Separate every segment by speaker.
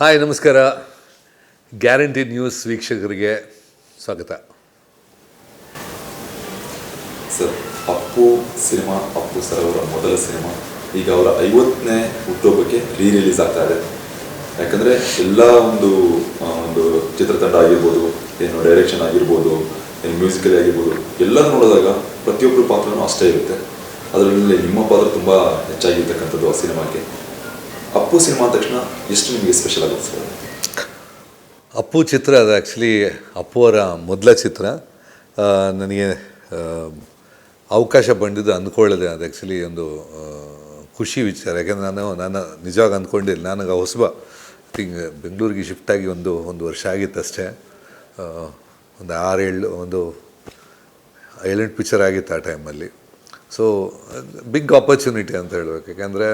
Speaker 1: Hi, ನಮಸ್ಕಾರ. Guarantee news ವೀಕ್ಷಕರಿಗೆ ಸ್ವಾಗತ.
Speaker 2: Sir Appu cinema Appu sir ಅವರ ಮೊದಲ ಸಿನಿಮಾ. ಈಗ ಅವರ ಐವತ್ತನೇ ಹುಟ್ಟುಹಬ್ಬಕ್ಕೆ ರೀ ರಿಲೀಸ್ ಆಗ್ತಾ ಇದೆ. ಯಾಕಂದರೆ ಎಲ್ಲ ಒಂದು ಒಂದು ಚಿತ್ರತಂಡ ಆಗಿರ್ಬೋದು, ಏನು ಡೈರೆಕ್ಷನ್ ಆಗಿರ್ಬೋದು, ಏನು ಮ್ಯೂಸಿಕಲ್ ಆಗಿರ್ಬೋದು ಎಲ್ಲ ನೋಡಿದಾಗ ಪ್ರತಿಯೊಬ್ಬರ ಪಾತ್ರನೂ ಅಷ್ಟೇ ಇರುತ್ತೆ. ಅದರಲ್ಲಿ ನಿಮ್ಮ ಪಾತ್ರ ತುಂಬ ಹೆಚ್ಚಾಗಿರ್ತಕ್ಕಂಥದ್ದು ಆ ಸಿನಿಮಾಕ್ಕೆ. ಅಪ್ಪು ಸಿನಿಮಾ ಅಂದ ತಕ್ಷಣ ಎಷ್ಟು ನಿಮಗೆ ಸ್ಪೆಷಲ್ ಆಗುತ್ತೆ ಸರ್
Speaker 1: ಅಪ್ಪು ಚಿತ್ರ ಅದು ಆ್ಯಕ್ಚುಲಿ ಅಪ್ಪು ಅವರ ಮೊದಲ ಚಿತ್ರ. ನನಗೆ ಅವಕಾಶ ಬಂದಿದ್ದು ಅಂದ್ಕೊಳ್ಳದೆ ಅದು ಆ್ಯಕ್ಚುಲಿ ಒಂದು ಖುಷಿ ವಿಚಾರ. ಯಾಕೆಂದರೆ ನಾನು ನಾನು ನಿಜವಾಗಿ ಅಂದ್ಕೊಂಡಿಲ್ಲ. ನನಗೆ ಹೊಸಬ ಥಿಂಗ್ ಬೆಂಗಳೂರಿಗೆ ಶಿಫ್ಟ್ ಆಗಿ ಒಂದು ಒಂದು ವರ್ಷ ಆಗಿತ್ತು ಅಷ್ಟೇ. ಒಂದು ಆರು ಏಳು, ಒಂದು ಏಳೆಂಟು ಪಿಕ್ಚರ್ ಆಗಿತ್ತು ಆ ಟೈಮಲ್ಲಿ ಸೊ ಬಿಗ್ ಆಪರ್ಚುನಿಟಿ ಅಂತ ಹೇಳಬೇಕು. ಯಾಕೆಂದರೆ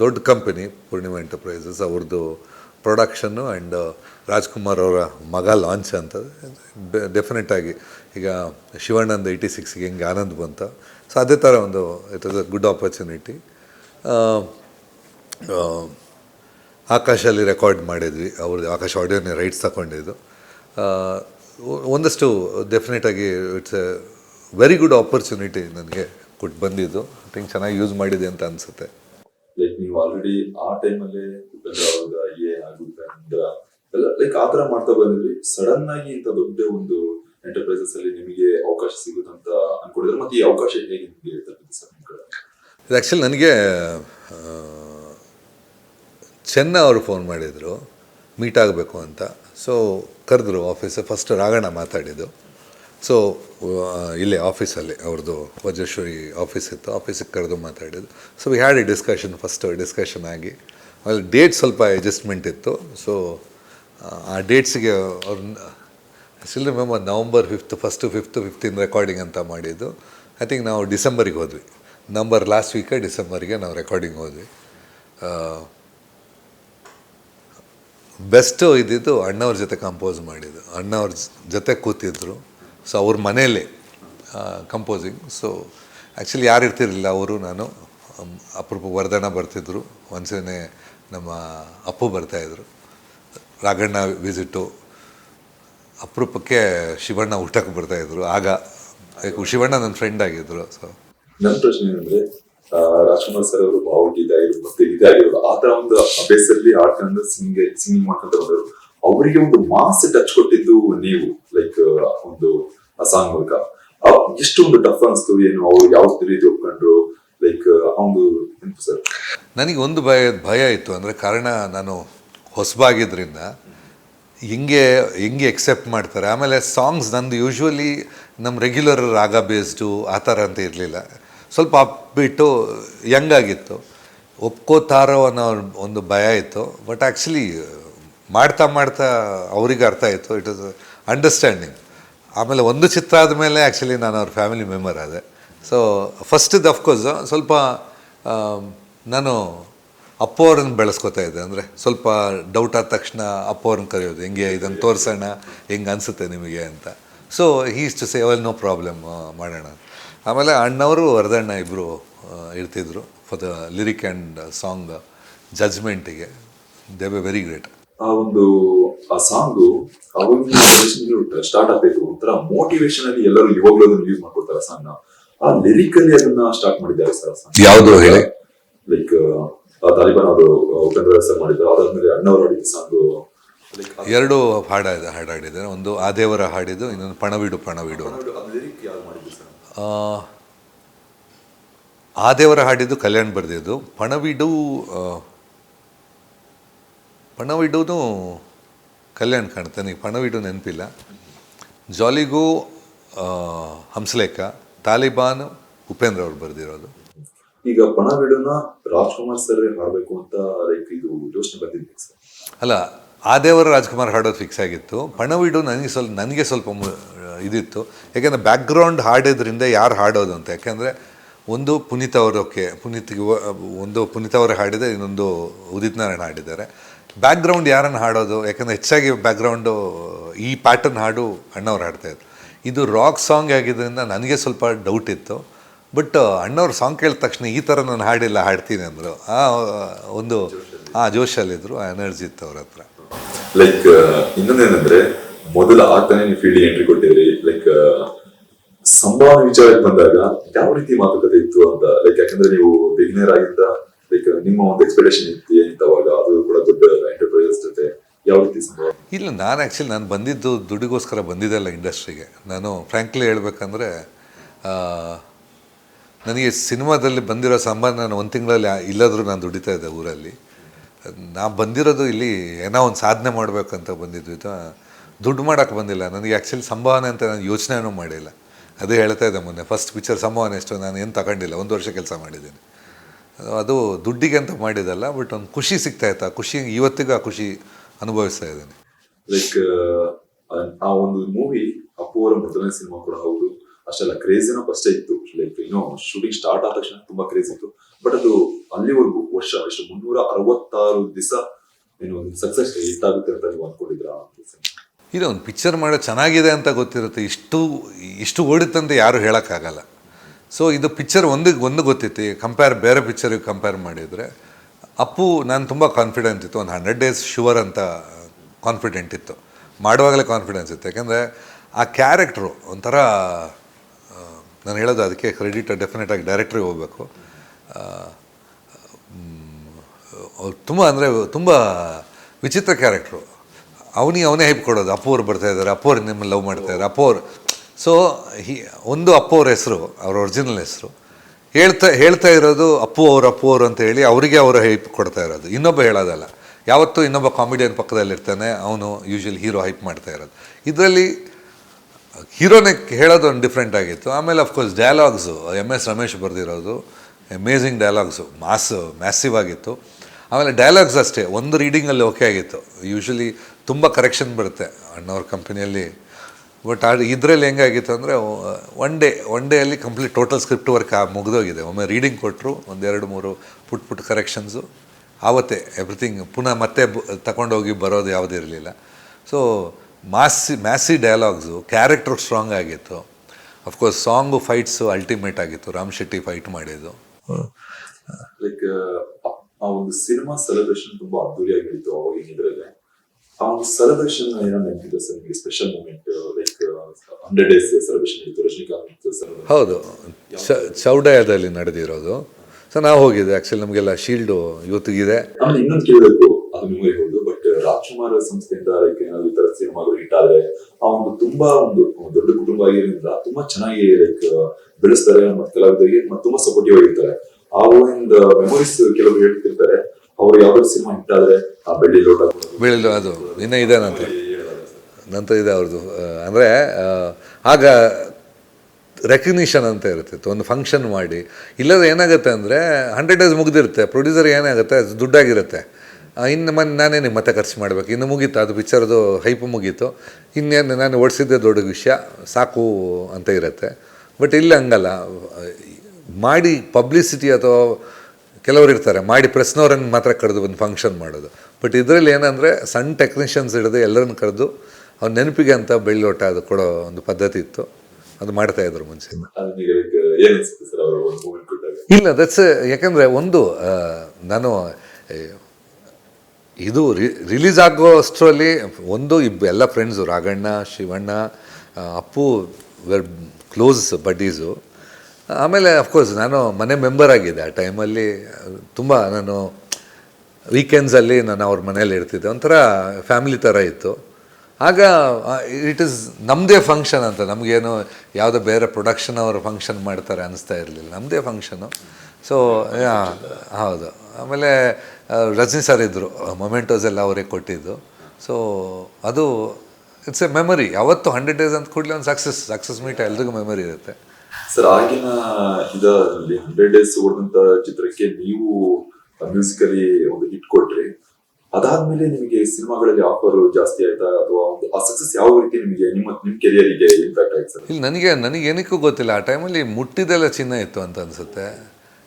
Speaker 1: ದೊಡ್ಡ ಕಂಪನಿ ಪೂರ್ಣಿಮಾ ಎಂಟರ್ಪ್ರೈಸಸ್ ಅವ್ರದ್ದು ಪ್ರೊಡಕ್ಷನ್ನು ಆ್ಯಂಡ್ ರಾಜ್ಕುಮಾರ್ ಅವರ ಮಗ ಲಾಂಚ್ ಅಂತ ಡೆಫಿನೆಟ್ ಆಗಿ ಈಗ ಶಿವಣ್ಣಂದ ಏಯ್ಟಿ ಸಿಕ್ಸ್ಗೆ ಹೆಂಗೆ ಆನಂದ್ ಬಂತ. ಸೊ ಅದೇ ಥರ ಒಂದು it is a good opportunity ಆಕಾಶಲ್ಲಿ record ಮಾಡಿದ್ವಿ. ಅವ್ರದ್ದು ಆಕಾಶ ಆಡಿಯೋನೇ ರೈಟ್ಸ್ ತಗೊಂಡಿದ್ದು. ಒಂದಷ್ಟು ಡೆಫಿನೆಟಾಗಿ it's a very good opportunity ನನಗೆ ಕೊಟ್ಟು ಬಂದಿದ್ದು. ಐ ಥಿಂಕ್ ಚೆನ್ನಾಗಿ ಯೂಸ್ ಮಾಡಿದೆ ಅಂತ ಅನಿಸುತ್ತೆ.
Speaker 2: ಲೈಕ್ ನೀವು ಆಲ್ರೆಡಿ ಆ ಟೈಮಲ್ಲೇ ಉಪೇಂದ್ರ ಎ ಎಲ್ಲ ಲೈಕ್ ಆ ಥರ ಮಾಡ್ತಾ ಬಂದಿದ್ವಿ ಸಡನ್ ಆಗಿ ಇಂಥ ದೊಡ್ಡ ಒಂದು ಎಂಟರ್ಪ್ರೈಸಸ್ ಅಲ್ಲಿ ನಿಮಗೆ ಅವಕಾಶ ಸಿಗುತ್ತಂತ ಅನ್ಕೊಂಡಿದ್ರೆ ಮತ್ತೆ ಈ ಅವಕಾಶ ಹೇಗೆ ನಿಮಗೆ ತಲುಪಿದೆ ಸರ್ ಕಡೆ?
Speaker 1: ಇದು ಆ್ಯಕ್ಚುಲಿ ನನಗೆ ಚೆನ್ನ ಅವರು ಫೋನ್ ಮಾಡಿದರು. ಮೀಟ್ ಆಗಬೇಕು ಅಂತ. ಸೊ ಕರೆದ್ರು ಆಫೀಸ್ ಫಸ್ಟ್ ರಾಗಣ್ಣ ಮಾತಾಡಿದ್ದು. ಸೊ ಇಲ್ಲೇ ಆಫೀಸಲ್ಲಿ ಅವ್ರದ್ದು ವಜ್ರೇಶ್ವರಿ ಆಫೀಸ್ ಇತ್ತು. ಆಫೀಸಿಗೆ ಕರೆದು ಮಾತಾಡಿದ್ದು. So we had a discussion first discussion ಆಗಿ. ಅಲ್ಲಿ ಡೇಟ್ ಸ್ವಲ್ಪ ಅಡ್ಜಸ್ಟ್ಮೆಂಟ್ ಇತ್ತು. ಸೊ ಆ ಡೇಟ್ಸಿಗೆ ಅವ್ರ still remember November fifth first fifth fifteen recording ಅಂತ ಮಾಡಿದ್ದು. ಐ ಥಿಂಕ್ ನಾವು ಡಿಸೆಂಬರಿಗೆ ಹೋದ್ವಿ. ನಂಬರ್ ಲಾಸ್ಟ್ ವೀಕ ಡಿಸೆಂಬರಿಗೆ ನಾವು ರೆಕಾರ್ಡಿಂಗ್ ಹೋದ್ವಿ. ಬೆಸ್ಟು ಇದ್ದಿದ್ದು ಅಣ್ಣವ್ರ ಜೊತೆ ಕಂಪೋಸ್ ಮಾಡಿದ್ದು. ಅಣ್ಣವ್ರ ಜೊತೆ ಕೂತಿದ್ರು. ಸೊ ಅವ್ರ ಮನೆಯಲ್ಲೇ ಕಂಪೋಸಿಂಗ್ ಸೊ ಆ್ಯಕ್ಚುಲಿ ಯಾರು ಇರ್ತಿರಲಿಲ್ಲ ಅವರು, ನಾನು ಅಪರೂಪ ವರ್ಧನ ಬರ್ತಿದ್ರು. ಒಂದ್ಸೇನೆ ನಮ್ಮ ಅಪ್ಪು ಬರ್ತಾಯಿದ್ರು ರಾಘಣ್ಣ ವಿಸಿಟು ಅಪರೂಪಕ್ಕೆ ಶಿವಣ್ಣ ಊಟಕ್ಕೆ ಬರ್ತಾಯಿದ್ರು ಆಗ ಶಿವಣ್ಣ ನನ್ನ ಫ್ರೆಂಡ್ ಆಗಿದ್ರು ಸೊ
Speaker 2: ನನ್ನ ಪ್ರಶ್ನೆ ಏನಂದ್ರೆ ರಾಜ್ಕುಮಾರ್ ಸರ್ ಅವರು ಭಾವಗೀತ ಆಗಿರ್ಬೋದು ಮತ್ತೆ ಇದೇ ಆಗಿರ್ಬೋದು ಆ ತರ ಒಂದು ಅಭ್ಯಾಸದಲ್ಲಿ ಆಡ್ಕೊಂಡು ಸಿಂಗ್ ಸಿಂಗಿಂಗ್ ಬಂದವರು. ಅವರಿಗೆ ಒಂದು ಮಾಸ್ ಟಚ್ ಕೊಟ್ಟಿದ್ದು ನೀವು ಲೈಕ್ ಒಂದು ಆ ಸಾಂಗ್ ಮೂಲಕ ಎಷ್ಟೊಂದು ಟಫ್ ಅನ್ಸ್ತು ಏನು, ಅವ್ರು ಯಾವ ರೀತಿ ಒಪ್ಕೊಂಡ್ರು ಲೈಕ್ ಅವನು ಸರ್
Speaker 1: ನನಗೆ ಒಂದು ಭಯ ಭಯ ಇತ್ತು. ಅಂದರೆ ಕಾರಣ ನಾನು ಹೊಸಬಾಗಿದ್ದರಿಂದ ಹಿಂಗೆ, ಹೆಂಗೆ ಎಕ್ಸೆಪ್ಟ್ ಮಾಡ್ತಾರೆ. ಆಮೇಲೆ ಸಾಂಗ್ಸ್ ನಂದು ಯೂಶ್ವಲಿ ನಮ್ಮ ರೆಗ್ಯುಲರ್ ರಾಗ ಬೇಸ್ಡು ಆ ಥರ ಅಂತ ಇರಲಿಲ್ಲ. ಸ್ವಲ್ಪ ಅಪ್ಬಿಟ್ಟು ಯಂಗ್ ಆಗಿತ್ತು. ಒಪ್ಕೋತಾರೋ ಅನ್ನೋ ಒಂದು ಭಯ ಇತ್ತು. ಬಟ್ ಆ್ಯಕ್ಚುಲಿ ಮಾಡ್ತಾ ಮಾಡ್ತಾ ಅವ್ರಿಗೆ ಅರ್ಥ ಆಯಿತು. ಇಟ್ ಇಸ್ ಅಂಡರ್ಸ್ಟ್ಯಾಂಡಿಂಗ್ ಆಮೇಲೆ ಒಂದು ಚಿತ್ರ ಆದಮೇಲೆ ಆ್ಯಕ್ಚುಲಿ ನಾನು ಅವ್ರ ಫ್ಯಾಮಿಲಿ ಮೆಂಬರ್ ಆದೆ. ಸೊ ಫಸ್ಟಿದ್ದು ಅಫ್ಕೋರ್ಸ್ ಸ್ವಲ್ಪ ನಾನು ಅಪ್ಪು ಅವ್ರನ್ನ ಬೆಳೆಸ್ಕೊತಾ ಇದ್ದೆ ಅಂದರೆ ಸ್ವಲ್ಪ ಡೌಟ್ ಆದ ತಕ್ಷಣ ಅಪ್ಪು ಅವ್ರನ್ನ ಕರೆಯೋದು, ಹೆಂಗೆ ಇದನ್ನು ತೋರಿಸೋಣ? ಹೆಂಗೆ ಅನಿಸುತ್ತೆ ನಿಮಗೆ? ಅಂತ. So he's to say no problem ಮಾಡೋಣ ಆಮೇಲೆ ಅಣ್ಣವರು ವರದಣ್ಣ ಇಬ್ಬರು ಇರ್ತಿದ್ರು for the lyric and song ಜಜ್ಮೆಂಟಿಗೆ they be very great
Speaker 2: ಆ ಒಂದು ಆ ಸಾಂಗ್ ಅವಾಗಿನ ಸ್ಟಾರ್ಟ್ ಆಗ್ತಿತ್ತು ಒಂಥರ ಮೋಟಿವೇಶನ್ ಅಲ್ಲಿ ಎಲ್ಲರೂ ಇವಾಗಲೂ ಅದನ್ನ ಯೂಸ್ ಮಾಡ್ಕೊಡ್ತಾರೆ ಸಾಂಗ್ನ ಆ ಲಿರಿಕಲ್ಲಿ ಅದನ್ನ ಸ್ಟಾರ್ಟ್ ಮಾಡಿದ್ದಾರೆ ಸರ್ ಸಾಂಗ್
Speaker 1: ಯಾವುದು ಹೇಳಿ?
Speaker 2: ಲೈಕ್ ತಾಲಿಬಾನ್ ಅವರು ಉಪೇಂದ್ರ ಸರ್ ಮಾಡಿದ್ರು. ಅದಾದ್ಮೇಲೆ ಅಣ್ಣವ್ರು ಹಾಡಿದ ಸಾಂಗ್
Speaker 1: ಎರಡು ಹಾಡ ಹಾಡಾಡಿದ್ದಾರೆ ಒಂದು ಆದೇವರ ದೇವರ ಹಾಡಿದ್ದು ಇನ್ನೊಂದು ಪಣವಿಡು ಪಣವಿಡು ಅಂತ.
Speaker 2: ಲಿರಿಕ್ ಯಾವ್ದು ಮಾಡಿದ್ರು ಸರ್?
Speaker 1: ಆ, ಆ ದೇವರ ಹಾಡಿದ್ದು ಕಲ್ಯಾಣ್ ಬರ್ದಿದ್ದು. ಪಣವಿಡು ಪಣವಿಡುನು ಕಲ್ಯಾಣ್ ಕಾಣುತ್ತೆ ನನಗೆ ಪಣವಿಡು ನೆನಪಿಲ್ಲ. ಜಾಲಿಗೂ ಹಂಸಲೇಖ ತಾಲಿಬಾನ್ ಉಪೇಂದ್ರ ಅವ್ರು ಬರೆದಿರೋದು.
Speaker 2: ಈಗ ಪಣವಿಡುನ ರಾಜ್ಕುಮಾರ್ ಸರ್ ಹಾಡಬೇಕು ಅಂತ ಲೈಕ್ ಇದು ಯೋಚನೆ ಬಂದಿದೆ
Speaker 1: ಅಲ್ಲ ಆ ದೇವರ ರಾಜ್ಕುಮಾರ್ ಹಾಡೋದು ಫಿಕ್ಸ್ ಆಗಿತ್ತು. ಪಣವಿಡು ನನಗೆ ಸ್ವಲ್ಪ ನನಗೆ ಸ್ವಲ್ಪ ಇದಿತ್ತು. ಯಾಕೆಂದರೆ ಬ್ಯಾಕ್ಗ್ರೌಂಡ್ ಹಾಡಿದ್ರಿಂದ ಯಾರು ಹಾಡೋದು ಅಂತ. ಯಾಕೆಂದರೆ ಒಂದು ಪುನೀತ್ ಅವರಕ್ಕೆ ಪುನೀತ್ಗೆ ಒಂದು ಪುನೀತ್ ಅವರೇ ಹಾಡಿದೆ ಇನ್ನೊಂದು ಉದಿತ್ ನಾರಾಯಣ ಹಾಡಿದ್ದಾರೆ. ಬ್ಯಾಕ್ಗ್ರೌಂಡ್ ಯಾರನ್ನು ಹಾಡೋದು? ಯಾಕಂದರೆ ಹೆಚ್ಚಾಗಿ ಬ್ಯಾಕ್ಗ್ರೌಂಡು ಈ ಪ್ಯಾಟರ್ನ್ ಹಾಡು ಅಣ್ಣವ್ರು ಹಾಡ್ತಾಯಿದ್ರು ಇದು ರಾಕ್ ಸಾಂಗ್ ಆಗಿದ್ದರಿಂದ ನನಗೆ ಸ್ವಲ್ಪ ಡೌಟ್ ಇತ್ತು. ಬಟ್ ಅಣ್ಣವ್ರ ಸಾಂಗ್ ಕೇಳಿದ ತಕ್ಷಣ ಈ ಥರ ನಾನು ಹಾಡಿಲ್ಲ, ಹಾಡ್ತೀನಿ ಅಂದರು. ಆ, ಒಂದು, ಆ ಜೋಶಲ್ಲಿದ್ದರು ಎನರ್ಜಿ ಇತ್ತು ಅವ್ರ ಹತ್ರ.
Speaker 2: ಲೈಕ್ ಇನ್ನೊಂದೇನಂದ್ರೆ ಮೊದಲ ಆತನೇ ನೀವು ಫೀಲ್ಡ್ ಎಂಟ್ರಿ ಕೊಟ್ಟಿದ್ರಿ ಲೈಕ್ ಸಂಭಾವನೆ ವಿಚಾರಕ್ಕೆ ಬಂದಾಗ ಯಾವ ರೀತಿ ಮಾತುಕತೆ ಇತ್ತು ಅಂತ? ಲೈಕ್ ಯಾಕಂದ್ರೆ ನೀವು ಬಿಗಿನರ್ ಆಗಿದ್ದ ಲೈಕ್ ನಿಮ್ಮ ಒಂದು ಎಕ್ಸ್ಪೆಕ್ಟೇಷನ್ ಕೂಡ ದೊಡ್ಡ ಯಾವ ರೀತಿ ಸಂಭವ
Speaker 1: ಇಲ್ಲ, ನಾನು ಆ್ಯಕ್ಚುಲಿ ನಾನು ಬಂದಿದ್ದು ದುಡ್ಡಿಗೋಸ್ಕರ ಬಂದಿದ್ದಲ್ಲ ಇಂಡಸ್ಟ್ರಿಗೆ. ನಾನು ಫ್ರ್ಯಾಂಕ್ಲಿ ಹೇಳ್ಬೇಕಂದ್ರೆ ನನಗೆ ಸಿನಿಮಾದಲ್ಲಿ ಬಂದಿರೋ ಸಂಬಂಧ ನಾನು ಒಂದು ತಿಂಗಳಲ್ಲಿ ಇಲ್ಲದ್ರೂ ನಾನು ದುಡಿತಾ ಇದ್ದೆ ಊರಲ್ಲಿ. ನಾ ಬಂದಿರೋದು ಇಲ್ಲಿ ಏನೋ ಒಂದು ಸಾಧನೆ ಮಾಡಬೇಕಂತ ಬಂದಿದ್ದು. ಇದು ದುಡ್ಡು ಮಾಡೋಕ್ಕೆ ಬಂದಿಲ್ಲ. ನನಗೆ ಆ್ಯಕ್ಚುಲಿ ಸಂಭಾವನೆ ಅಂತ ನಾನು ಯೋಚನೆನೂ ಮಾಡಿಲ್ಲ. ಅದೇ ಹೇಳ್ತಾ ಇದ್ದೆ ಮೊನ್ನೆ ಫಸ್ಟ್ ಪಿಕ್ಚರ್ ಸಂಭಾವನೆ ಎಷ್ಟು? ನಾನು ಏನು ತಗೊಂಡಿಲ್ಲ. ಒಂದು ವರ್ಷ ಕೆಲಸ ಮಾಡಿದ್ದೀನಿ. ಅದು ದುಡ್ಡಿಗೆ ಅಂತ ಮಾಡಿದಲ್ಲ ಬಟ್ ಒಂದು ಖುಷಿ ಸಿಗ್ತಾ ಇತ್ತು. ಆ ಖುಷಿ ಇವತ್ತಿಗೂ ಆ ಖುಷಿ ಅನುಭವಿಸ್ತಾ ಇದ್ದೀನಿ.
Speaker 2: ಲೈಕ್ ಆ ಒಂದು ಮೂವಿ ಅಪ್ಪು ಅವರ ಮೊದಲನೇ ಸಿನಿಮಾ ಕೂಡ ಹೌದು. ಅಷ್ಟೆಲ್ಲ ಕ್ರೇಜಿನೂ ಫಸ್ಟೇ ಇತ್ತು. ಲೈಕ್ ಏನೋ ಶೂಟಿಂಗ್ ಸ್ಟಾರ್ಟ್ ಆದ ತಕ್ಷಣ ತುಂಬಾ ಕ್ರೇಜ್ ಇತ್ತು. ಬಟ್ ಅದು ಅಲ್ಲಿವರೆಗೂ ವರ್ಷ ಎಷ್ಟು ಮುನ್ನೂರ ಅರವತ್ತಾರು ದಿವಸ ಏನು ಸಕ್ಸಸ್ ಹಿಟ್ ಆಗುತ್ತೆ ಅಂತ ನೀವು ಅನ್ಕೊಂಡಿದ್ರ
Speaker 1: ಇದು ಒಂದು ಪಿಕ್ಚರ್ ಮಾಡೋ ಚೆನ್ನಾಗಿದೆ ಅಂತ ಗೊತ್ತಿರುತ್ತೆ. ಇಷ್ಟು ಇಷ್ಟು ಓಡಿತ್ತಂತ ಯಾರು ಹೇಳೋಕ್ಕಾಗಲ್ಲ. ಸೊ ಇದು ಪಿಕ್ಚರ್ ಒಂದು ಒಂದು ಗೊತ್ತಿತ್ತು. ಕಂಪೇರ್ ಬೇರೆ ಪಿಕ್ಚರಿಗೆ ಕಂಪೇರ್ ಮಾಡಿದರೆ, ಅಪ್ಪು ನಾನು ತುಂಬ ಕಾನ್ಫಿಡೆಂಟ್ ಇತ್ತು. ಒಂದು ಹಂಡ್ರೆಡ್ ಡೇಸ್ ಶುವರ್ ಅಂತ ಕಾನ್ಫಿಡೆಂಟ್ ಇತ್ತು. ಮಾಡುವಾಗಲೇ ಕಾನ್ಫಿಡೆನ್ಸ್ ಇತ್ತು. ಯಾಕೆಂದರೆ, ಆ ಕ್ಯಾರೆಕ್ಟ್ರು ಒಂಥರ ನಾನು ಹೇಳೋದು ಅದಕ್ಕೆ ಕ್ರೆಡಿಟ್ ಡೆಫಿನೆಟಾಗಿ ಡೈರೆಕ್ಟ್ರಿಗೆ ಹೋಗಬೇಕು. ತುಂಬ ಅಂದರೆ ತುಂಬ ವಿಚಿತ್ರ ಕ್ಯಾರೆಕ್ಟ್ರು ಅವನಿಗೆ ಅವನೇ ಹೈಪ್ ಕೊಡೋದು. ಬರ್ತಾ ಇದ್ದಾರೆ, ಅಪ್ಪು ಅವ್ರು ನಿಮ್ಮನ್ನು ಲವ್ ಮಾಡ್ತಾ ಇದ್ದಾರೆ, ಅಪ್ಪು ಅವ್ರು ಸೊ ಒಂದು ಅಪ್ಪು ಅವ್ರ ಹೆಸರು, ಅವ್ರ ಒರಿಜಿನಲ್ ಹೆಸರು. ಹೇಳ್ತಾ ಹೇಳ್ತಾ ಇರೋದು ಅಪ್ಪು ಅವ್ರ, ಅಪ್ಪು ಅವರು ಅಂತ ಹೇಳಿ ಅವರಿಗೆ ಅವರ ಹೈಪ್ ಕೊಡ್ತಾ ಇರೋದು. ಇನ್ನೊಬ್ಬ ಹೇಳೋದಲ್ಲ. ಯಾವತ್ತೂ ಇನ್ನೊಬ್ಬ ಕಾಮಿಡಿಯನ್ ಪಕ್ಕದಲ್ಲಿರ್ತಾನೆ ಅವನು ಯೂಶ್ವಲಿ ಹೀರೋ ಹೈಪ್ ಮಾಡ್ತಾ ಇರೋದು. ಇದರಲ್ಲಿ ಹೀರೋನೇ ಹೇಳೋದು ಒಂದು ಡಿಫ್ರೆಂಟ್ ಆಗಿತ್ತು. ಆಮೇಲೆ of course dialogues M S Ramesh ಬರೆದಿರೋದು amazing dialogues mass massive ಆಗಿತ್ತು. ಆಮೇಲೆ ಡೈಲಾಗ್ಸ್ ಅಷ್ಟೇ, ಒಂದು ರೀಡಿಂಗಲ್ಲಿ ಓಕೆ ಆಗಿತ್ತು. ಯೂಶ್ವಲಿ ತುಂಬ ಕರೆಕ್ಷನ್ ಬರುತ್ತೆ. ಅಣ್ಣವ್ರ ಕಂಪ್ನಿಯಲ್ಲಿ ಬಟ್ ಅದು ಇದರಲ್ಲಿ ಹೆಂಗಾಗಿತ್ತು ಅಂದರೆ ಒನ್ ಡೇ ಒನ್ ಡೇಯಲ್ಲಿ ಕಂಪ್ಲೀಟ್ ಟೋಟಲ್ ಸ್ಕ್ರಿಪ್ಟ್ ವರ್ಕ್ ಮುಗಿದೋಗಿದೆ. ಒಮ್ಮೆ ರೀಡಿಂಗ್ ಕೊಟ್ಟರು ಒಂದೆರಡು ಮೂರು ಪುಟ್ ಪುಟ್ ಕರೆಕ್ಷನ್ಸು ಆವತ್ತೇ ಎವ್ರಿಥಿಂಗ್ ಪುನಃ ಮತ್ತೆ ಬ ತಗೊಂಡೋಗಿ ಬರೋದು ಯಾವುದೂ ಇರಲಿಲ್ಲ. So massy massy dialogues character strong ಆಗಿತ್ತು. Of course song fights ultimate ಆಗಿತ್ತು. ರಾಮ್ ಶೆಟ್ಟಿ ಫೈಟ್ ಮಾಡಿದ್ದು.
Speaker 2: ಲೈಕ್ ಆ ಒಂದು ಸಿನಿಮಾ ಸೆಲೆಬ್ರೇಷನ್ ತುಂಬಾ ಅದ್ದೂರಿಯಾಗಿ ನಡೀತು ಅವಾಗಿನ ಇದ್ರಲ್ಲಿ. ಆ ಸೆಲೆಬ್ರೇಷನ್ ಏನೋ ನೆನಪಿದೆ ಸರ್ ನಿಮಗೆ special moment like hundred days celebration ಇತ್ತು ರಜನಿಕಾಂತ್ ಸರ್
Speaker 1: ಹೌದು. ಚೌಡಯದಲ್ಲಿ ನಡೆದಿರೋದು ಸೊ ನಾವು ಹೋಗಿದ್ದೆ ಆಕ್ಚುಲಿ ನಮಗೆಲ್ಲ ಶೀಲ್ಡು ಇವತ್ತಿಗಿದೆ.
Speaker 2: ಆಮೇಲೆ ಇನ್ನೊಂದು ಕೇಳಬೇಕು ಅದು ನಿಮಗೆ ಹೌದು ಬಟ್ ರಾಜ್ಕುಮಾರ್ ಸಂಸ್ಥೆಯಿಂದ ಲೈಕ್ ಏನಾದ್ರು ಈ ತರ ಸಿನಿಮಾಗಳು ಹಿಟ್ ಆದ್ರೆ ಆ ಒಂದು ತುಂಬಾ ಒಂದು ದೊಡ್ಡ ಕುಟುಂಬ ಆಗಿರೋದ್ರಿಂದ ತುಂಬಾ ಚೆನ್ನಾಗಿ ಲೈಕ್ ಬೆಳೆಸ್ತಾರೆ ಮತ್ತೆ ಕಲಾವಿದರಿಗೆ ಮತ್ತೆ ತುಂಬಾ ಸಪೋರ್ಟಿವ್ ಆಗಿರ್ತಾರೆ. ಆ ಒಂದು ಮೆಮೊರೀಸ್ ಕೆಲವರು ಹೇಳ್ತಿರ್ತಾರೆ. ಅವ್ರು ಯಾವ್ದಾದ್ರು ಸಿನಿಮಾ ಹಿಟ್ ಆದ್ರೆ ಆ ಬೆಳ್ಳಿ ಲೋಟ
Speaker 1: ಬೆಳ್ಳಿ ಅದು ಇನ್ನೂ ಇದೆ ನಂತರ. ನಂತರ ಇದೆ ಅವ್ರದ್ದು. ಅಂದರೆ ಆಗ ರೆಕಗ್ನಿಷನ್ ಅಂತ ಇರುತ್ತೆ. ಒಂದು ಫಂಕ್ಷನ್ ಮಾಡಿ. ಇಲ್ಲದ್ರೆ ಏನಾಗುತ್ತೆ ಅಂದರೆ ಹಂಡ್ರೆಡ್ ಡೇಸ್ ಮುಗಿದಿರುತ್ತೆ. ಪ್ರೊಡ್ಯೂಸರ್ ಏನಾಗುತ್ತೆ ಅದು ದುಡ್ಡಾಗಿರುತ್ತೆ. ಇನ್ನು ಇನ್ನು ನಾನೇ ನಿಮ್ಮ ಮತ್ತೆ ಖರ್ಚು ಮಾಡಬೇಕು. ಇನ್ನು ಮುಗೀತು ಅದು ಪಿಕ್ಚರ್ದು ಹೈಪ್ ಮುಗೀತು. ಇನ್ನೇನು ನಾನು ಓಡಿಸಿದ್ದೆ ದೊಡ್ಡ ವಿಷಯ ಸಾಕು ಅಂತ ಇರುತ್ತೆ. ಬಟ್ ಇಲ್ಲಿ ಹಂಗಲ್ಲ. ಮಾಡಿ ಪಬ್ಲಿಸಿಟಿ ಅಥವಾ ಕೆಲವರು ಇರ್ತಾರೆ ಮಾಡಿ ಪ್ರೆಸ್ನವ್ರನ್ನ ಮಾತ್ರ ಕರೆದು ಒಂದು ಫಂಕ್ಷನ್ ಮಾಡೋದು. ಬಟ್ ಇದರಲ್ಲಿ ಏನಂದರೆ ಸಣ್ಣ ಟೆಕ್ನಿಷಿಯನ್ಸ್ ಹಿಡಿದು ಎಲ್ಲರನ್ನು ಕರೆದು ಅವ್ರ ನೆನಪಿಗೆ ಅಂತ ಬೆಳ್ಳೋಟ ಅದು ಕೊಡೋ ಒಂದು ಪದ್ಧತಿ ಇತ್ತು. ಅದು ಮಾಡ್ತಾ ಇದ್ರು ಮುಂಚೆ. ಇಲ್ಲ ದಟ್ಸ್ ಯಾಕಂದರೆ ಒಂದು ನಾನು ಇದು ರಿ ರಿಲೀಸ್ ಆಗೋ ಅಷ್ಟರಲ್ಲಿ ಒಂದು ಇಬ್ಬ ಎಲ್ಲ friends Raghanna Shivanna Appu very close buddies ಆಮೇಲೆ ಅಫ್ಕೋರ್ಸ್ ನಾನು ಮನೆ ಮೆಂಬರ್ ಆಗಿದ್ದೆ. ಆ ಟೈಮಲ್ಲಿ ತುಂಬ ನಾನು ವೀಕೆಂಡ್ಸಲ್ಲಿ ನಾನು ಅವ್ರ ಮನೇಲಿ ಇರ್ತಿದ್ದೆ. ಒಂಥರ ಫ್ಯಾಮಿಲಿ ಥರ ಇತ್ತು. ಆಗ ಇಟ್ ಇಸ್ ನಮ್ಮದೇ ಫಂಕ್ಷನ್ ಅಂತ. ನಮಗೇನು ಯಾವುದೋ ಬೇರೆ ಪ್ರೊಡಕ್ಷನ್ ಅವರು ಫಂಕ್ಷನ್ ಮಾಡ್ತಾರೆ ಅನಿಸ್ತಾ ಇರಲಿಲ್ಲ. ನಮ್ಮದೇ ಫಂಕ್ಷನು ಸೊ ಹೌದು. ಆಮೇಲೆ ರಜನಿ ಸರ್ ಇದ್ದರು ಮೊಮೆಂಟೋಸ್ ಎಲ್ಲ ಅವರೇ ಕೊಟ್ಟಿದ್ದು. ಸೊ ಅದು ಇಟ್ಸ್ ಎ ಮೆಮರಿ ಯಾವತ್ತು ಹಂಡ್ರೆಡ್ ಡೇಸ್ ಅಂತ ಕೂಡಲೇ ಒಂದು ಸಕ್ಸಸ್ ಸಕ್ಸಸ್ ಮೀಟ್ ಎಲ್ರಿಗೂ ಮೆಮೊರಿ ಇರುತ್ತೆ.
Speaker 2: ಸರ್ ಆಗಿನ ಇದರಲ್ಲಿ ಹಂಡ್ರೆಡ್ ಡೇಸ್ ಓಡಿದಂತ ಚಿತ್ರಕ್ಕೆ ನೀವು ಮ್ಯೂಸಿಕಲಿ ಒಂದು ಹಿಟ್ ಕೊಟ್ರಿ. ಅದಾದ್ಮೇಲೆ ನಿಮಗೆ ಸಿನಿಮಾಗಳಲ್ಲಿ ಆಫರ್ ಜಾಸ್ತಿ ಆಯ್ತಾ? ಅಥವಾ ಒಂದು ಆ ಸಕ್ಸಸ್ ಯಾವ ರೀತಿ ನಿಮಗೆ ನಿಮ್ಮ ನಿಮ್ಮ ಕೆರಿಯರಿಗೆ ಇಂಪ್ಯಾಕ್ಟ್ ಆಯ್ತು ಸರ್?
Speaker 1: ಇಲ್ಲಿ ನನಗೆ ನನಗೆ ಏನಕ್ಕೂ ಗೊತ್ತಿಲ್ಲ. ಆ ಟೈಮಲ್ಲಿ ಮುಟ್ಟಿದೆಲ್ಲ ಚಿನ್ನ ಇತ್ತು ಅಂತ ಅನ್ಸುತ್ತೆ.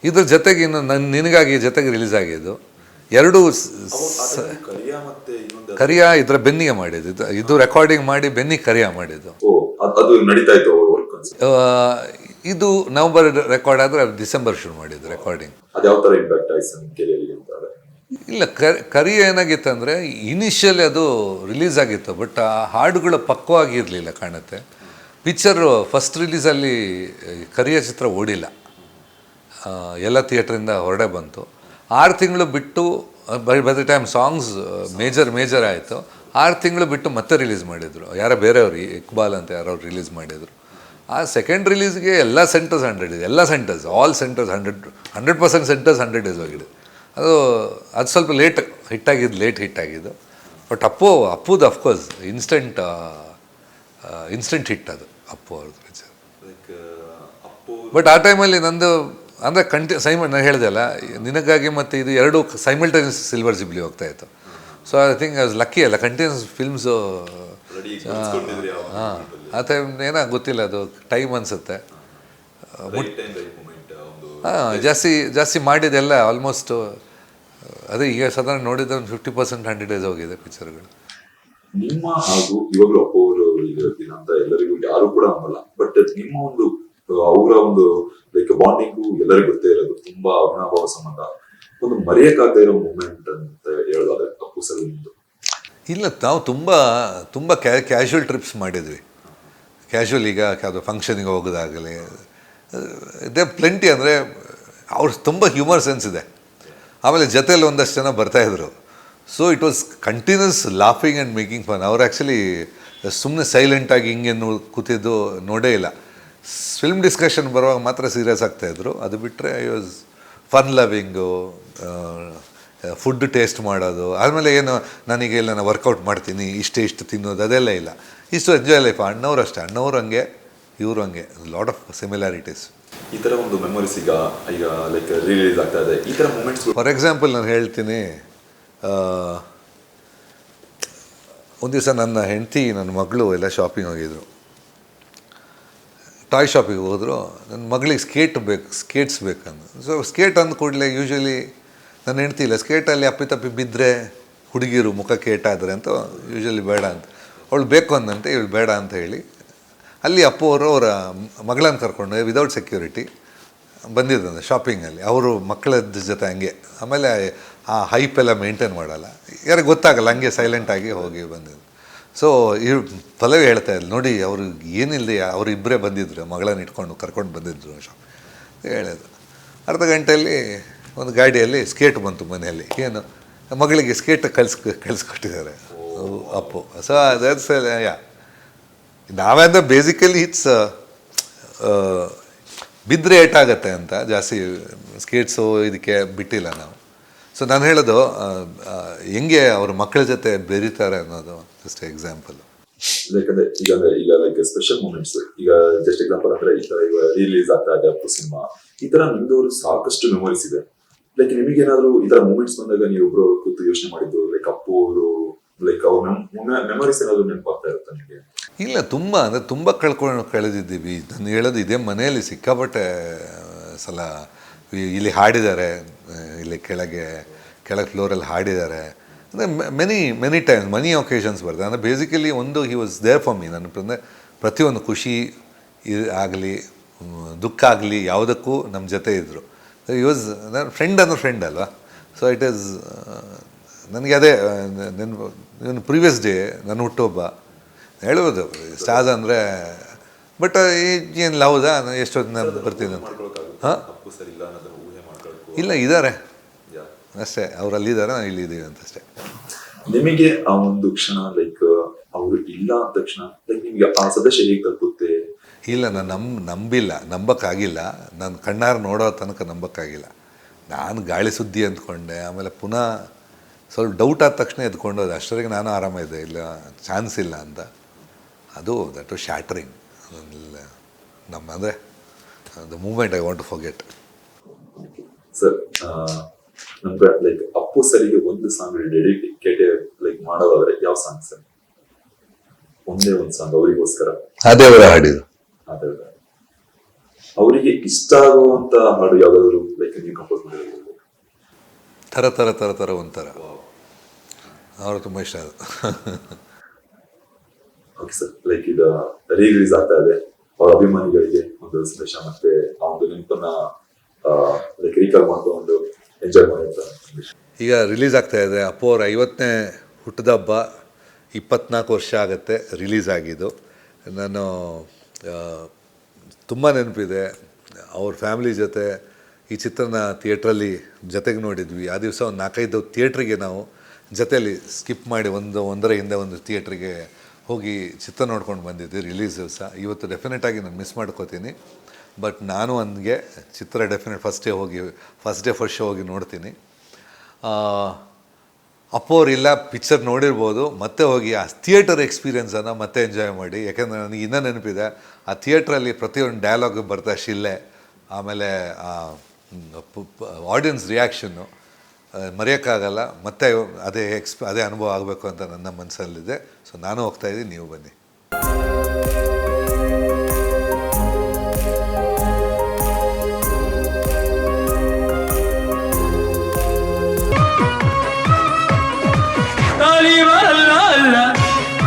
Speaker 1: ಇದ್ರ ಜೊತೆಗೆ ಇನ್ನು ನನ್ನ ನಿನಗಾಗಿ ಜೊತೆಗೆ ರಿಲೀಸ್ ಆಗಿದ್ದು. ಎರಡು
Speaker 2: ಕರಿಯಾ ಮತ್ತೆ ಇನ್ನೊಂದು
Speaker 1: ಕರಿಯ ಇದರ ಬೆನ್ನಿಗೆ ಮಾಡಿದ್ದು. ಇದು ರೆಕಾರ್ಡಿಂಗ್ ಮಾಡಿ ಬೆನ್ನಿಗೆ ಕರಿಯ ಮಾಡಿದ್ದು.
Speaker 2: ಅದು ನಡೀತಾ ಇತ್ತು
Speaker 1: ಇದು ನವೆಂಬರ್ ರೆಕಾರ್ಡ್ ಆದರೆ ಡಿಸೆಂಬರ್ ಶುರು ಮಾಡಿದ್ದು ರೆಕಾರ್ಡಿಂಗ್ ಇಲ್ಲ ಕರಿ ಏನಾಗಿತ್ತು ಅಂದರೆ ಇನಿಷಿಯಲಿ ಅದು ರಿಲೀಸ್ ಆಗಿತ್ತು ಬಟ್ ಆ ಹಾಡುಗಳು ಪಕ್ವವಾಗಿರಲಿಲ್ಲ ಕಾಣುತ್ತೆ. ಪಿಕ್ಚರು ಫಸ್ಟ್ ರಿಲೀಸಲ್ಲಿ ಕರಿಯ ಚಿತ್ರ ಓಡಿಲ್ಲ. ಎಲ್ಲ ಥಿಯೇಟ್ರಿಂದ ಹೊರಡೆ ಬಂತು. ಆರು ತಿಂಗಳು ಬಿಟ್ಟು by by the time songs major major ಆಯಿತು. ಆರು ತಿಂಗಳು ಬಿಟ್ಟು ಮತ್ತೆ ರಿಲೀಸ್ ಮಾಡಿದರು. ಯಾರೋ ಬೇರೆಯವ್ರು ಇಕ್ಬಾಲ್ ಅಂತ ಯಾರೋ ರಿಲೀಸ್ ಮಾಡಿದರು. ಆ ಸೆಕೆಂಡ್ ರಿಲೀಸ್ಗೆ ಎಲ್ಲ ಸೆಂಟರ್ಸ್ ಹಂಡ್ರೆಡ್ ಇದೆ ಎಲ್ಲ centres all centres hundred hundred percent centres hundred days ಆಗಿದೆ ಅದು ಅದು ಸ್ವಲ್ಪ ಲೇಟ್ ಹಿಟ್ಟಾಗಿದ್ದು ಲೇಟ್ ಹಿಟ್ಟಾಗಿದ್ದು but Appu ಅಪ್ಪುದು of course instant instant hit ಅದು ಅಪ್ಪು ಅವ್ರದ್ದು ಪಿಕ್ಚರ್ ಬಟ್ ಆ ಟೈಮಲ್ಲಿ ನಂದು ಅಂದರೆ ಕಂಟಿ ಸೈಮ್ ನಾನು ಹೇಳಿದೆ ಅಲ್ಲ ನಿನಗಾಗಿ ಮತ್ತು ಇದು ಎರಡು ಸೈಮಲ್ಟೇನಿಯಸ್ ಸಿಲ್ವರ್ ಜಿಬ್ಲಿ ಹೋಗ್ತಾ ಇತ್ತು. So I think I was lucky ಅಲ್ಲ ಕಂಟಿನ್ಯೂಸ್ ಫಿಲ್ಮ್ಸು ಹಾಂ ಆ ಟೈಮ್ ಏನೋ ಗೊತ್ತಿಲ್ಲ ಅದು ಟೈಮ್ ಅನಿಸುತ್ತೆ.
Speaker 2: ರೈಟ್ ಟೈಮ್ ರೈಟ್ ಮೂಮೆಂಟ್ ಒಂದು
Speaker 1: ಹಾಂ ಜಾಸ್ತಿ ಜಾಸ್ತಿ ಮಾಡಿದೆಲ್ಲ ಆಲ್ಮೋಸ್ಟ್ ಅದೇ ಈಗ ಸಾಧಾರಣ ನೋಡಿದ್ರೆ ಒಂದು ಫಿಫ್ಟಿ ಪರ್ಸೆಂಟ್ ಹಂಡ್ರೆಡ್ ಡೇಸ್ ಹೋಗಿದೆ ಪಿಕ್ಚರ್ಗಳು
Speaker 2: ನಿಮ್ಮ ಹಾಗೂ ಇವಾಗಲೂ ಅಪ್ಪು ಅವರು ಇರ್ತೀನಿ ಅಂತ ಎಲ್ಲರಿಗೂ ಯಾರು ಕೂಡ ಅನ್ನಲ್ಲ ಬಟ್ ನಿಮ್ಮ ಒಂದು ಅವರ ಒಂದು ಲೈಕ್ ಬಾಂಡಿಂಗು ಎಲ್ಲರಿಗೂ ಗೊತ್ತೇ ಇರೋದು. ತುಂಬಾ ಅವಿನಾಭಾವ ಸಂಬಂಧ. ಒಂದು ಮರೆಯಕ್ಕಾಗದೇ ಇರೋ ಮೂಮೆಂಟ್ ಅಂತ ಹೇಳೋದಾದ್ರೆ ಸರ್
Speaker 1: ಇಲ್ಲ ನಾವು ತುಂಬ ತುಂಬ ಕ್ಯಾ ಕ್ಯಾಶುವಲ್ ಟ್ರಿಪ್ಸ್ ಮಾಡಿದ್ವಿ. ಕ್ಯಾಶುವಲ್ ಈಗ ಯಾವುದೋ ಫಂಕ್ಷನಿಗೆ ಹೋಗೋದಾಗಲಿ ದೇ ಪ್ಲೆಂಟಿ ಅಂದರೆ ಅವ್ರ ತುಂಬ ಹ್ಯೂಮರ್ ಸೆನ್ಸ್ ಇದೆ. ಆಮೇಲೆ ಜೊತೆಯಲ್ಲಿ ಒಂದಷ್ಟು ಜನ ಬರ್ತಾಯಿದ್ರು so it was continuous laughing and making fun ಅವ್ರು ಆ್ಯಕ್ಚುಲಿ ಸುಮ್ಮನೆ ಸೈಲೆಂಟಾಗಿ ಹಿಂಗೆ ನೋ ಕೂತಿದ್ದು ನೋಡೇ ಇಲ್ಲ. ಫಿಲ್ಮ್ ಡಿಸ್ಕಷನ್ ಬರುವಾಗ ಮಾತ್ರ ಸೀರಿಯಸ್ ಆಗ್ತಾಯಿದ್ರು ಅದು ಬಿಟ್ಟರೆ I was fun loving food taste ಮಾಡೋದು ಆಮೇಲೆ ಏನು ನನಗೆ ಇಲ್ಲ ನಾನು ವರ್ಕೌಟ್ ಮಾಡ್ತೀನಿ ಇಷ್ಟೇ ಇಷ್ಟು ತಿನ್ನೋದು ಅದೆಲ್ಲ ಇಲ್ಲ. ಇಷ್ಟು ಎಂಜಾಯ್ ಲೈಫ್ ಅಣ್ಣವ್ರು ಅಷ್ಟೇ ಅಣ್ಣವ್ರು ಹಂಗೆ ಇವರು ಹಂಗೆ ಲಾಟ್ ಆಫ್ ಸಿಮಿಲಾರಿಟೀಸ್
Speaker 2: ಈ ಥರ ಒಂದು ಮೆಮೊರೀಸ್ ಈಗ ಈಗ ಲೈಕ್ ರಿಲೀಸ್ ಆಗ್ತಾ ಇದೆ. ಈ ಥರ ಮೂಮೆಂಟ್ಸ್
Speaker 1: ಫಾರ್ ಎಕ್ಸಾಂಪಲ್ ನಾನು ಹೇಳ್ತೀನಿ ಒಂದು ದಿವಸ ನನ್ನ ಹೆಂಡತಿ ನನ್ನ ಮಗಳು ಎಲ್ಲ ಶಾಪಿಂಗ್ ಹೋಗಿದ್ರು. ಟಾಯ್ ಶಾಪಿಗೆ ಹೋದರು ನನ್ನ ಮಗಳಿಗೆ ಸ್ಕೇಟ್ ಬೇಕು ಸ್ಕೇಟ್ಸ್ ಬೇಕಂದು. ಸೊ ಸ್ಕೇಟ್ ಅಂದ ಕೂಡಲೇ ಯೂಶ್ವಲಿ ನನ್ನ ಹೆಂಡತಿ ಇಲ್ಲ ಸ್ಕೇಟಲ್ಲಿ ಅಪ್ಪಿತಪ್ಪಿ ಬಿದ್ದರೆ ಹುಡುಗಿರು ಮುಖ ಕೇಟಾದರೆ ಅಂತ ಯೂಶ್ವಲಿ ಬೇಡ ಅಂತ. ಅವಳು ಬೇಕು ಅಂದಂತೆ ಇವಳು ಬೇಡ ಅಂತ ಹೇಳಿ, ಅಲ್ಲಿ ಅಪ್ಪು ಅವರು ಅವರ ಮಗಳನ್ನ ಕರ್ಕೊಂಡು ವಿದೌಟ್ ಸೆಕ್ಯೂರಿಟಿ ಬಂದಿದ್ದಂತೆ ಶಾಪಿಂಗಲ್ಲಿ ಅವರು ಮಕ್ಕಳ ಜೊತೆ ಹಂಗೆ. ಆಮೇಲೆ ಆ ಹೈಪ್ ಎಲ್ಲ ಮೇಂಟೈನ್ ಮಾಡಲ್ಲ. ಯಾರಿಗೆ ಗೊತ್ತಾಗಲ್ಲ, ಹಂಗೆ ಸೈಲೆಂಟಾಗಿ ಹೋಗಿ ಬಂದಿದ್ದು. ಸೊ ಇವ್ ಪಲ್ಲವಿ ಹೇಳ್ತಾ ಇದ್ಲು ನೋಡಿ, ಅವರು ಏನಿಲ್ಲದೆ ಅವರಿಬ್ಬರೇ ಬಂದಿದ್ರು, ಮಗಳನ್ನ ಇಟ್ಕೊಂಡು ಕರ್ಕೊಂಡು ಬಂದಿದ್ದರು ಶಾಪ್ ಹೇಳಿದ್ರು ಅರ್ಧ ಗಂಟೆಯಲ್ಲಿ ಒಂದು ಗಾಡಿಯಲ್ಲಿ ಸ್ಕೇಟ್ ಬಂತು ಮನೆಯಲ್ಲಿ. ಏನು? ಮಗಳಿಗೆ ಸ್ಕೇಟ್ ಕಳ್ಸ್, ಕಳಿಸ್ಕೊಟ್ಟಿದ್ದಾರೆ. ಅಪ್ಪು. ಸೊ ದಟ್ಸ್ ಯಾ ನಾವೆಂದ ಬೇಸಿಕಲಿ ಇಟ್ಸ್ ಬಿದ್ದರೆ ಏಟಾಗತ್ತೆ ಅಂತ, ಜಾಸ್ತಿ ಸ್ಕೇಟ್ಸು ಇದಕ್ಕೆ ಬಿಟ್ಟಿಲ್ಲ ನಾವು. ಸೊ ನಾನು ಹೇಳೋದು ಹೆಂಗೆ ಅವ್ರ ಮಕ್ಕಳ ಜೊತೆ ಬೆರೀತಾರೆ ಅನ್ನೋದು ಜಸ್ಟ್ ಎಕ್ಸಾಂಪಲ್
Speaker 2: ಯಾಕಂದ್ರೆ ಈಗ ಈಗ ಲೈಕ್ ಸ್ಪೆಷಲ್ ಮೂಮೆಂಟ್ಸ್ ಈಗ ಜಸ್ಟ್ ಎಕ್ಸಾಂಪಲ್ ಅಂದ್ರೆ ರಿಲೀಸ್ ಆಗ್ತಾ ಇದೆ ಸಿನಿಮಾ. ಈ ತರ ನಿಮ್ದು ಸಾಕಷ್ಟು ಮೆಮೊರೀಸ್ ಇದೆ. ಲೈಕ್ ನಿಮಗೇನಾದ್ರು ಈ ತರ ಮೂಮೆಂಟ್ಸ್ ಬಂದಾಗ ನೀವು ಒಬ್ರು ಕೂತು ಯೋಚನೆ ಮಾಡಿದ್ದು ಲೈಕ್ ಅಪ್ಪು ಅವರು ಲೈಕ್ ಅವ್ರ ಮೆಮೊರೀಸ್ ಏನಾದ್ರು ನೆನಪಾಗ್ತಾ ಇರುತ್ತೆ ನಿಮಗೆ?
Speaker 1: ಇಲ್ಲ, ತುಂಬ, ಅಂದರೆ ತುಂಬ ಕಳ್ಕೊಂಡು ಕಳೆದಿದ್ದೀವಿ. ನಾನು ಹೇಳೋದು ಇದೇ ಮನೆಯಲ್ಲಿ ಸಿಕ್ಕಾಪಟ್ಟೆ ಸಲ ಇಲ್ಲಿ ಹಾಡಿದ್ದಾರೆ ಇಲ್ಲಿ ಕೆಳಗೆ ಕೆಳಗೆ ಫ್ಲೋರಲ್ಲಿ ಹಾಡಿದ್ದಾರೆ. ಅಂದರೆ many many times many occasions ಬರ್ತದೆ. ಅಂದರೆ ಬೇಸಿಕಲಿ ಒಂದು he was there for me ನನ್ನ ಅಂದರೆ ಪ್ರತಿಯೊಂದು ಖುಷಿ ಆಗಲಿ ದುಃಖ ಆಗಲಿ, ಯಾವುದಕ್ಕೂ ನಮ್ಮ ಜೊತೆ ಇದ್ದರು ಈ ವಾಸ್ ನನ್ನ ಫ್ರೆಂಡ್ ಅನ್ನೋ ಫ್ರೆಂಡ್ ಅಲ್ವಾ ಸೊ ಇಟ್ ಈಸ್ ನನಗೆ ಅದೇ ನೆನ್ ಇವನು ಪ್ರೀವಿಯಸ್ ಡೇ ನನ್ನ ಹುಟ್ಟುಹಬ್ಬ. ಹೇಳ್ಬೋದು ಸ್ಟಾಜ್ ಅಂದರೆ ಬಟ್ ಏನು ಲೌದಾ ಎಷ್ಟೊತ್ತು ನಾನು ಬರ್ತೀನಿ ಅಂತ. ಹಾಂ?
Speaker 2: ಇಲ್ಲ
Speaker 1: ಇದ್ದಾರೆ
Speaker 2: ಯಾ.
Speaker 1: ಅಷ್ಟೇ ಅವ್ರು ಅಲ್ಲಿದ್ದಾರೆ ನಾನು ಇಲ್ಲಿದ್ದೀವಿ ಅಂತ ಅಷ್ಟೇ.
Speaker 2: ನಿಮಗೆ ಆ ಒಂದು ಕ್ಷಣ ಲೈಕ್ ಅವರು ಇಲ್ಲ ಅಂದ ತಕ್ಷಣ ಲೈಕ್ ನಿಮಗೆ ಆ ಸದಸ್ಯ ಹೇಗೆ ತಲುಪುತ್ತೆ?
Speaker 1: ಇಲ್ಲ ನಾನು ನಂಬ ನಂಬಿಲ್ಲ ನಂಬಕ್ಕಾಗಿಲ್ಲ. ನಾನು ಕಣ್ಣಾರು ನೋಡೋ ತನಕ ನಂಬಕ್ಕಾಗಿಲ್ಲ. ನಾನು ಗಾಳಿ ಸುದ್ದಿ ಅಂದ್ಕೊಂಡೆ ಆಮೇಲೆ ಪುನಃ ಸ್ವಲ್ಪ ಡೌಟ್ ಆದ ತಕ್ಷಣ ಎದ್ಕೊಂಡೋದೆ ಅಷ್ಟರಿಗೆ ನಾನು ಆರಾಮಿದ್ದೆ ಇಲ್ಲ ಚಾನ್ಸ್ ಇಲ್ಲ ಅಂತ. ಅದು ದಟ್ ವಾಸ್ ಶ್ಯಾಟ್ರಿಂಗ್ ನಮ್ಮ ಅಂದರೆ the moment I want to forget
Speaker 2: sir ನಮ್ಗೆ ಲೈಕ್ ಅಪ್ಪು ಸರಿಗೆ ಒಂದು ಸಾಂಗ್ ಡೆಡಿಕೇಟ್ ಲೈಕ್ ಮಾಡೋದಾದ್ರೆ ಯಾವ ಸಾಂಗ್ ಸರ್ ಒಂದೇ ಒಂದು ಸಾಂಗ್ ಅವರಿಗೋಸ್ಕರ.
Speaker 1: ಅದೇ ಅವರ ಹಾಡಿದ್ರು
Speaker 2: ಅದೇ ಅವರಿಗೆ ಇಷ್ಟ ಆಗುವಂತ ಹಾಡು ಯಾವ್ದಾದ್ರು ಲೈಕ್ ನೀವು ಕಂಪೋಸ್ ಮಾಡಿರೋದು?
Speaker 1: ಥರ ಥರ ಥರ ತರ ಒಂಥರ. ಅವರು ತುಂಬ ಇಷ್ಟ ಅದು.
Speaker 2: ಓಕೆ ಸರ್ ಲೈಕ್ ಈಗ ರೀ ರಿಲೀಸ್ ಆಗ್ತಾ ಇದೆ. ಅವ್ರ ಅಭಿಮಾನಿಗಳಿಗೆ ಒಂದು ಸಂದೇಶ ಮತ್ತೆ ಆ ಒಂದು ನೆನಪನ್ನ ಲೈಕ್ ರೀಕಾಲ್ ಮಾಡ್ಕೊಂಡು ಎಂಜಾಯ್ ಮಾಡಿ ಅಂತ
Speaker 1: ಈಗ ರಿಲೀಸ್ ಆಗ್ತಾ ಇದೆ. ಅಪ್ಪು ಅವ್ರ ಐವತ್ತನೇ ಹುಟ್ಟಿದಬ್ಬ ಇಪ್ಪತ್ನಾಲ್ಕು ವರ್ಷ ಆಗುತ್ತೆ ರಿಲೀಸ್ ಆಗಿದ್ದು. ನಾನು ತುಂಬ ನೆನಪಿದೆ. ಅವ್ರ ಫ್ಯಾಮಿಲಿ ಜೊತೆ ಈ ಚಿತ್ರನ ಥಿಯೇಟ್ರಲ್ಲಿ ಜೊತೆಗೆ ನೋಡಿದ್ವಿ. ಆ ದಿವಸ ಒಂದು ನಾಲ್ಕೈದು ಥಿಯೇಟ್ರಿಗೆ ನಾವು ಜೊತೆಯಲ್ಲಿ ಸ್ಕಿಪ್ ಮಾಡಿ ಒಂದು ಒಂದರ ಹಿಂದೆ ಒಂದು ಥಿಯೇಟ್ರಿಗೆ ಹೋಗಿ ಚಿತ್ರ ನೋಡ್ಕೊಂಡು ಬಂದಿದ್ವಿ ರಿಲೀಸ್ ದಿವಸ. ಇವತ್ತು ಡೆಫಿನೆಟಾಗಿ ನಾನು ಮಿಸ್ ಮಾಡ್ಕೋತೀನಿ. ಬಟ್ ನಾನು ಹಂಗೆ ಚಿತ್ರ ಡೆಫಿನೆಟ್ ಫಸ್ಟ್ ಡೇ ಹೋಗಿ ಫಸ್ಟ್ ಡೇ ಫಸ್ಟ್ ಶೋ ಹೋಗಿ ನೋಡ್ತೀನಿ. ಆ, ಅಪ್ಪು ಅವ್ರಿಲ್ಲ ಪಿಕ್ಚರ್ ನೋಡಿರ್ಬೋದು ಮತ್ತೆ ಹೋಗಿ ಆ ಥಿಯೇಟರ್ ಎಕ್ಸ್ಪೀರಿಯೆನ್ಸನ್ನು ಮತ್ತೆ ಎಂಜಾಯ್ ಮಾಡಿ. ಯಾಕೆಂದರೆ ನನಗೆ ಇನ್ನೂ ನೆನಪಿದೆ ಆ ಥಿಯೇಟ್ರಲ್ಲಿ ಪ್ರತಿಯೊಂದು ಡೈಲಾಗ್ ಬರ್ತಾ ಶಿಲ್ಲೆ ಆಮೇಲೆ ಆಡಿಯನ್ಸ್ ರಿಯಾಕ್ಷನ್ನು ಮರೆಯೋಕ್ಕಾಗಲ್ಲ ಮತ್ತೆ ಅದೇ ಎಕ್ಸ್ಪ ಅದೇ ಅನುಭವ ಆಗಬೇಕು ಅಂತ ನನ್ನ ಮನಸ್ಸಲ್ಲಿದೆ ಸೊ ನಾನು ಹೋಗ್ತಾಯಿದ್ದೀನಿ ನೀವು ಬನ್ನಿ.